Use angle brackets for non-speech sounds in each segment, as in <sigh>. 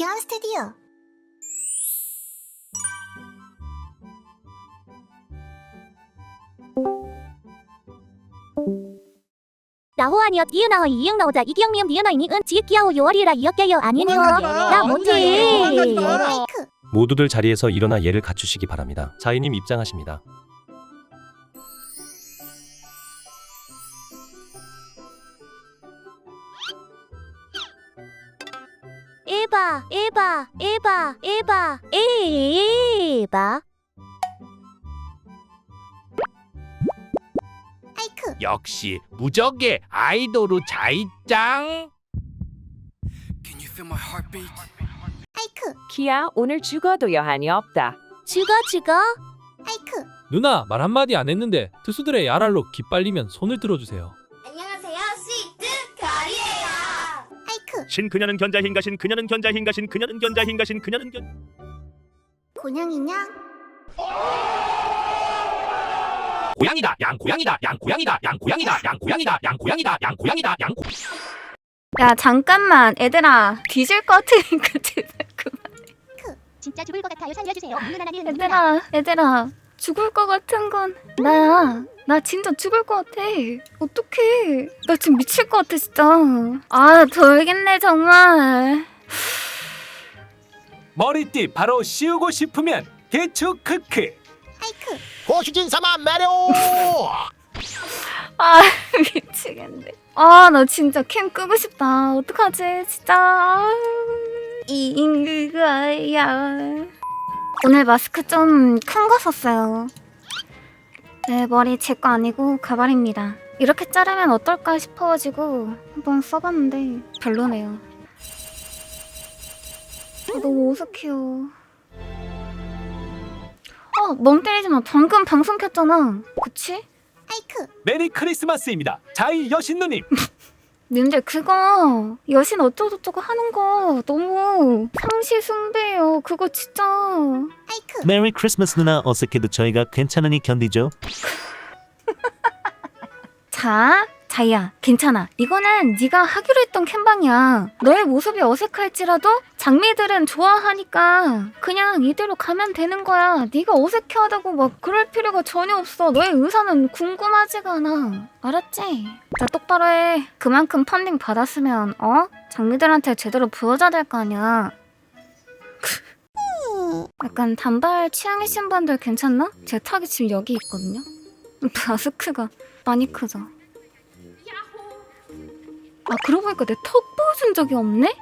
박경환 스튜디오. 나호아니엇 이은아허 이응 나오자 이기영미음 니은아 이니은 지읒기야호 요월이라 이었게요. 아니네요 나 뭔지 마이크. 모두들 자리에서 일어나 예를 갖추시기 바랍니다. 자이님 입장하십니다. 에바 에바 에바 에바 에바 마이크 역시 무적의 아이돌우 자이짱 Can you feel my heartbeat? 마이크 키야 오늘 죽어도 여한이 없다. 죽어 죽어 마이크 누나 말 한마디 안 했는데 투수들의 야랄로 기빨리면 손을 들어주세요. 신 그녀는 견자흰 가신 그녀는 견자흰 가신 그녀는 견자흰 가신 그녀는 견 고양이냥 고양이다 양 고양이다 양 고양이다 양 고양이다 양 고양이다 양 고양이다 양 고양이다 양 고... 야 잠깐만 얘들아. 뒤질 것 같으니까 <laughs> 제발 그만 진짜 죽을 것 같아요. 살려주세요. 누나나는 얘들아 얘들아. 죽을 것 같은 건 나야 나 진짜 죽을 것 같아. 어떡해. 나 지금 미칠 것 같아 진짜. 아 돌겠네 정말. 머리띠 바로 씌우고 싶으면 개추 크크. 마이크. 고수진 사마 매료 아 <laughs> 미치겠네. 아 나 진짜 캠 끄고 싶다. 어떡하지 진짜? 이거야. 오늘 마스크 좀 큰거 썼어요 네 머리 제 거 아니고 가발입니다 이렇게 자르면 어떨까 싶어가지고 한번 써봤는데 별로네요 아, 너무 어색해요 어, 멍 때리지 마. 방금 방송 켰잖아. 그치? 마이크 메리 크리스마스입니다 자이 여신 누님 <laughs> 근데 그거 여신 어쩌고저쩌고 하는 거 너무 상시 숭배예요. 그거 진짜 마이크 메리 크리스마스 누나 어색해도 저희가 괜찮으니 견디죠. <laughs> 자, 자이야, 괜찮아. 이거는 네가 하기로 했던 캠방이야. 너의 모습이 어색할지라도 장미들은 좋아하니까 그냥 이대로 가면 되는 거야. 네가 어색해하다고 막 그럴 필요가 전혀 없어. 너의 의사는 궁금하지가 않아. 알았지? 자, 똑바로 해. 그만큼 펀딩 받았으면 어? 장미들한테 제대로 보여줘야 될거 아니야. <laughs> 약간 단발 취향이신 분들 괜찮나? 제 탁이 지금 여기 있거든요. <laughs> 마스크가 많이 크죠. 아 그러고 보니까 내 턱 보여준 적이 없네?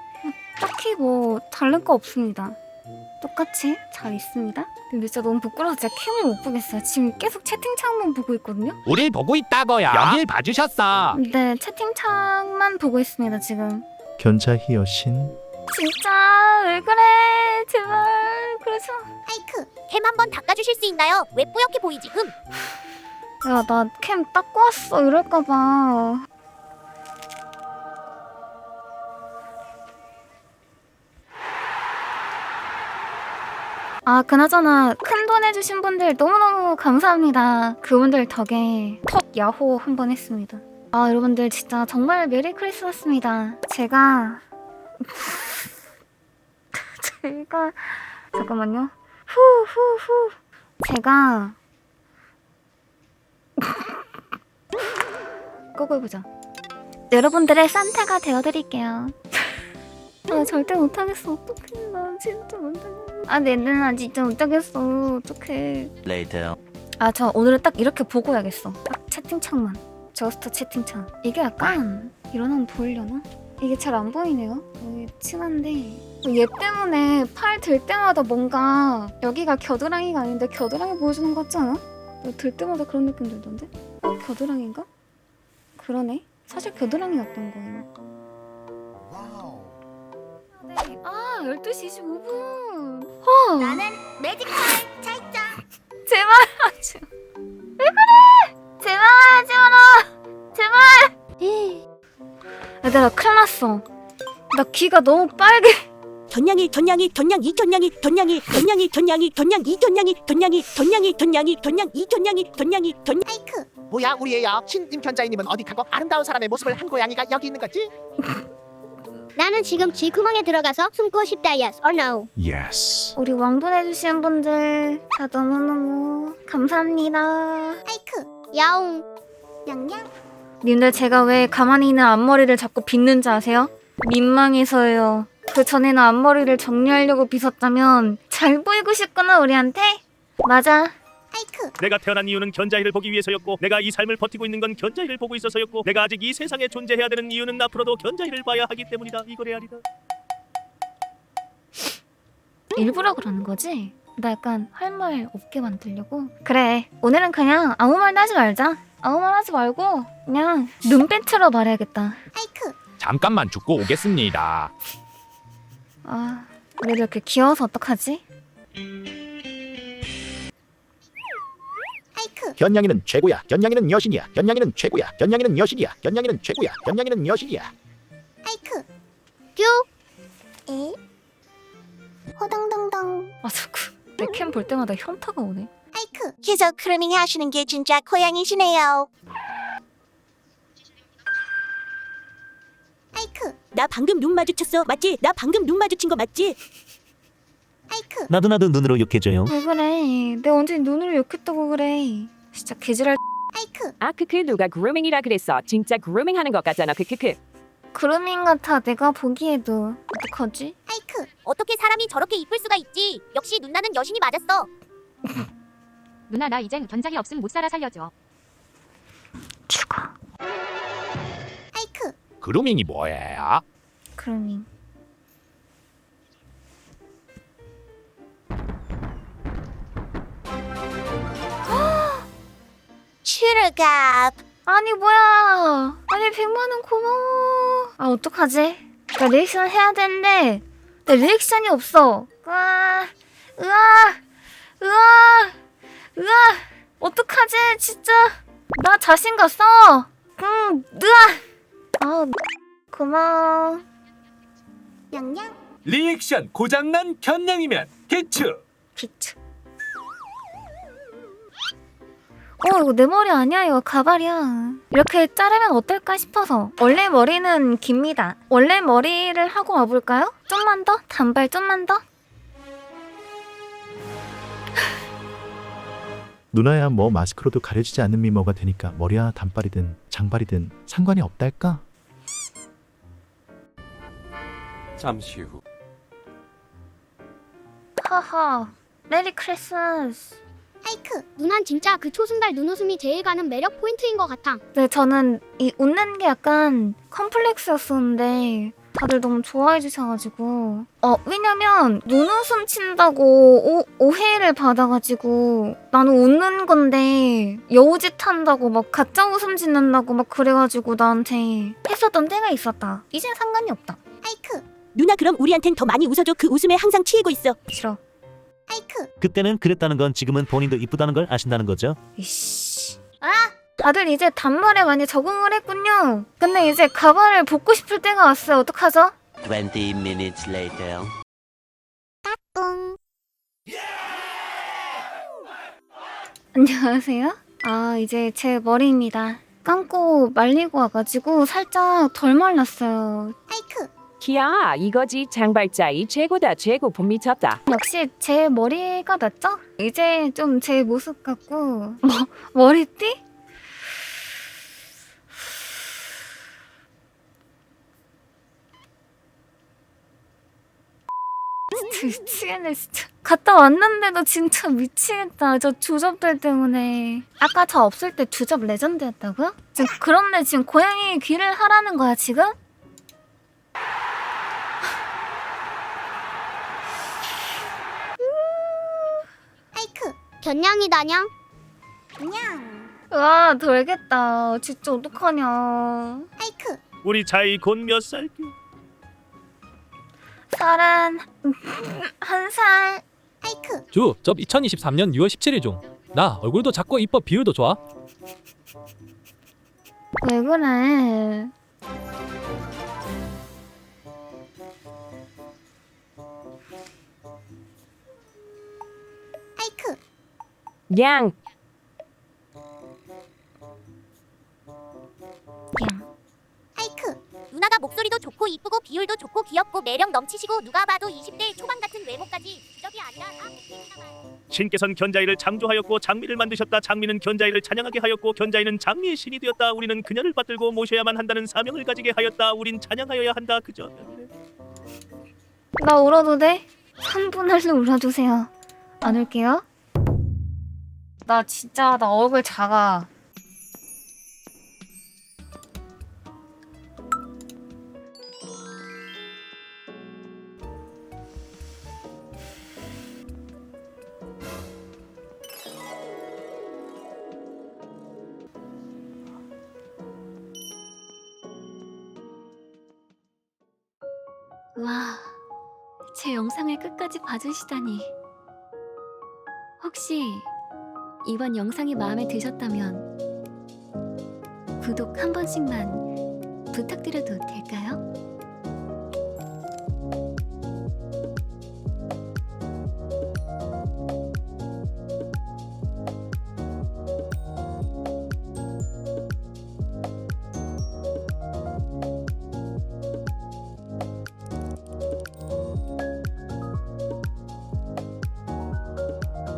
딱히 뭐 다른 거 없습니다. 똑같이 잘 있습니다. 근데 진짜 너무 부끄러워서 진짜 캠을 못 보겠어요. 지금 계속 채팅창만 보고 있거든요. 우리 보고 있다고요 여길 봐주셨어 네, 채팅창만 보고 있습니다 지금. 견자희 여신. 진짜 왜 그래? 제발 그러지 마. 마이크 햄 한번 닦아주실 수 있나요? 왜 뿌옇게 보이지 흠 야, 나 캠 닦고 왔어. 이럴까 봐. 아, 그나저나 큰 돈 해주신 분들 너무너무 감사합니다. 그분들 덕에 턱 야호 한 번 했습니다. 아, 여러분들 진짜 정말 메리 크리스마스입니다. 제가 <laughs> 제가 잠깐만요. 후후 후. 제가 <laughs> 끄고 해보자. 여러분들의 산타가 되어드릴게요. <laughs> 아 절대 못하겠어. 어떡해. 나 진짜 못하겠어. 아, 내 누나 진짜 못하겠어. 어떡해. 레이터. 아, 저 오늘은 딱 이렇게 보고 해야겠어. 딱 채팅창만. 저스트 채팅창. 이게 약간 일어나면 보이려나? 이게 잘 안 보이네요. 여기 층한데 얘 때문에 팔 들 때마다 뭔가 여기가 겨드랑이가 아닌데 겨드랑이 보여주는 것 같지 않아? 이거 들 때마다 그런 느낌 들던데? 어? 겨드랑이인가? 그러네. 사실 겨드랑이였던 거예요. 네. 아, 12시 25분. 어, 나는 매직컬 차이짱 제발 하지. 왜 그래? 제발 하지 마라. 제발. 얘들아, 큰일 났어. 나 귀가 너무 빨개. 견냥이 견냥이 견냥이 견냥이 견냥이 견냥이 견냥이 견냥이 견냥이 견냥이 견냥이 견냥이 견냥이 견냥이 견냥이 견 마이크 뭐야 우리 애야 신임 견자이님은 어디 가고 아름다운 사람의 모습을 한 고양이가 여기 있는 거지? 나는 지금 쥐구멍에 들어가서 숨고 싶다. Yes or no? Yes. 우리 왕돈해주신 분들 다 너무너무 감사합니다. 아이크. 야옹. 냥냥. 님들 제가 왜 가만히 있는 앞머리를 자꾸 빗는지 아세요? 민망해서요. 그 전에는 앞머리를 정리하려고 빗었다면 잘 보이고 싶구나 우리한테? 맞아. 아이크. 내가 태어난 이유는 견자이를 보기 위해서였고 내가 이 삶을 버티고 있는 건 견자이를 보고 있어서였고 내가 아직 이 세상에 존재해야 되는 이유는 앞으로도 견자이를 봐야 하기 때문이다 이거래아리다 일부러 그러는 거지? 나 약간 할 말 없게 만들려고? 그래 오늘은 그냥 아무 말도 하지 말자 아무 말 하지 말고 그냥 눈빛으로 말해야겠다 아이크. 잠깐만 죽고 오겠습니다 아 우리 이렇게 귀여워서 어떡하지? 견냥이는 최고야 견냥이는 여신이야 견냥이는 최고야 견냥이는 여신이야 견냥이는 최고야 견냥이는 여신이야 아이크. 뀨. 에. 호당당당. 아 자꾸 내캠볼 때마다 현타가 오네 아이크. 계속 그루밍 하시는 게 진짜 고양이시네요. 아이크. 나 방금 눈 마주쳤어. 맞지? 나 방금 눈 마주친 거 맞지? 아이크. 나도 나도 눈으로 욕해줘요. 왜 그래 내가 언제 눈으로 욕했다고 그래 진짜 개지랄 아이크. 아 크크 누가 그루밍이라 그랬어. 진짜 그루밍 하는 것 같잖아. 크크크. 그루밍 같아 내가 보기에도 어떡하지? 아이크. 어떻게 사람이 저렇게 이쁠 수가 있지? 역시 누나는 여신이 맞았어. <laughs> 누나 나 이젠 견장이 없음 못 살아 살려줘. 죽어 아이크. 그루밍이 뭐예요? 그루밍 슈르갑. 아니 뭐야. 아니 100만원 고마워. 아 어떡하지? 나 리액션 해야 되는데 내 리액션이 없어. 으아 으아 으아 으아. 어떡하지 진짜. 나 자신 갔어. 응 으아. 아 고마워. 냥냥. 리액션 고장난 견냥이면 개추. 비트 어 이거 내 머리 아니야 이거 가발이야 이렇게 자르면 어떨까 싶어서 원래 머리는 깁니다 원래 머리를 하고 와볼까요? 좀만 더? 단발 좀만 더? 누나야 뭐 마스크로도 가려지지 않는 미모가 되니까 머리야 단발이든 장발이든 상관이 없달까? 잠시 후 하하 메리 크리스마스 아이크. 누난 진짜 그 초승달 눈웃음이 제일 가는 매력 포인트인 것 같아. 네 저는 이 웃는 게 약간 컴플렉스였었는데 다들 너무 좋아해 주셔가지고 어 왜냐면 눈웃음 친다고 오, 오해를 받아가지고 나는 웃는 건데 여우짓 한다고 막 가짜 웃음 짓는다고 막 그래가지고 나한테 했었던 때가 있었다 이젠 상관이 없다 아이크. 누나 그럼 우리한텐 더 많이 웃어줘. 그 웃음에 항상 취이고 있어. 싫어 아이크. 그때는 그랬다는 건 지금은 본인도 이쁘다는 걸 아신다는 거죠. 이씨 아 다들 이제 단발에 많이 적응을 했군요 근데 이제 가발을 벗고 싶을 때가 왔어요 어떡하죠? 20 minutes later. 뿡. 안녕하세요. 아, 이제 제 머리입니다. 감고 말리고 와가지고 살짝 덜 말랐어요. 아이크. 키야 이거지 장발자이 최고다 최고 본 미쳤다. 역시 제 머리가 낫죠? 이제 좀 제 모습 같고, 뭐, 머리띠? 진짜 미치겠네 진짜 갔다 왔는데도 진짜 미치겠다 저 주접들 때문에 아까 저 없을 때 주접 레전드였다고요? 지금 그런데 지금 고양이 귀를 하라는 거야 지금? 아이크. 견냥이다냥. 냥. 와 돌겠다 진짜 어떡하냐 아이크. 우리 자이 곧 몇 살게? 서른 한 살 아이크. 주, 접 2023년 6월 17일 중. 나 얼굴도 작고 이뻐 비율도 좋아. 왜 그래 양양 아이크. 누나 게다가 목소리도 좋고 이쁘고 비율도 좋고 귀엽고 매력 넘치시고 누가 봐도 20대 초반 같은 외모까지 기적이 아니라 다 복행이나만. 신께선 견자이를 창조하였고 장미를 만드셨다 장미는 견자이를 찬양하게 하였고 견자이는 장미의 신이 되었다 우리는 그녀를 받들고 모셔야만 한다는 사명을 가지게 하였다 우린 찬양하여야 한다 그저 나 울어도 돼? 3분 할래 울어주세요. 안 울게요. 나 진짜 나 얼굴 작아. 와, 제 영상을 끝까지 봐주시다니. 혹시 이번 영상이 마음에 드셨다면 구독 한 번씩만 부탁드려도 될까요?